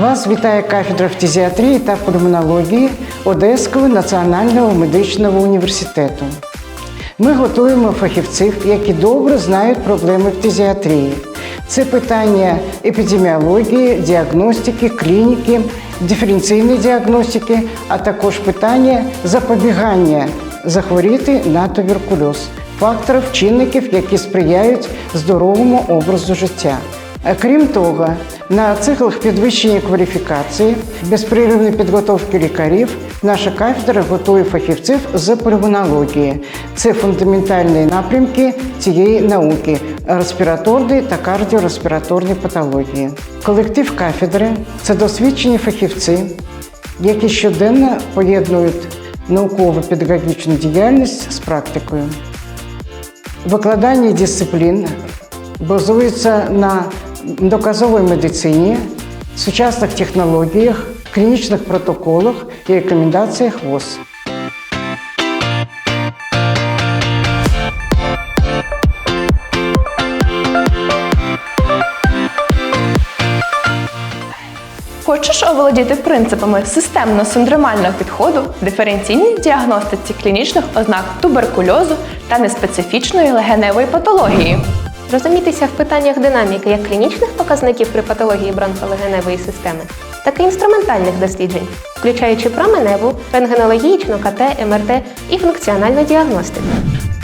Вас вітає кафедра фтизіатрії та пульмонології Одеського національного медичного університету. Ми готуємо фахівців, які добре знають проблеми фтизіатрії. Це питання епідеміології, діагностики, клініки, диференційної діагностики, а також питання запобігання захворіти на туберкульоз, факторів чинників, які сприяють здоровому образу життя. А Крім того, на циклах підвищення кваліфікації, безперервної підготовки лікарів, наша кафедра готує фахівців з пульмонології. Це фундаментальні напрямки цієї науки респіраторні та кардіореспіраторні патології. Колектив кафедри це досвідчені фахівці, які щоденно поєднують науково-педагогічну діяльність з практикою. Викладання дисциплін базується на доказовій медицині, сучасних технологіях, клінічних протоколах і рекомендаціях ВОЗ. Хочеш оволодіти принципами системно-синдромального підходу, диференційній діагностиці клінічних ознак туберкульозу та неспецифічної легеневої патології? Розумітися в питаннях динаміки як клінічних показників при патології бронхолегеневої системи, так і інструментальних досліджень, включаючи променеву, рентгенологічну, КТ, МРТ і функціональну діагностику.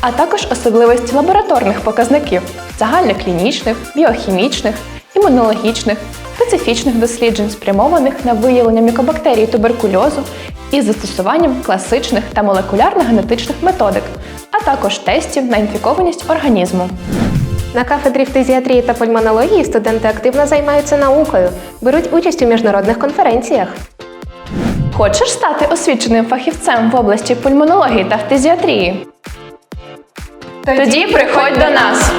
а також особливості лабораторних показників загальноклінічних, біохімічних, імунологічних, специфічних досліджень, спрямованих на виявлення мікобактерій туберкульозу із застосуванням класичних та молекулярно-генетичних методик, а також тестів на інфікованість організму. На кафедрі фтизіатрії та пульмонології студенти активно займаються наукою, беруть участь у міжнародних конференціях. Хочеш стати освіченим фахівцем в області пульмонології та фтизіатрії? Тоді приходь до нас!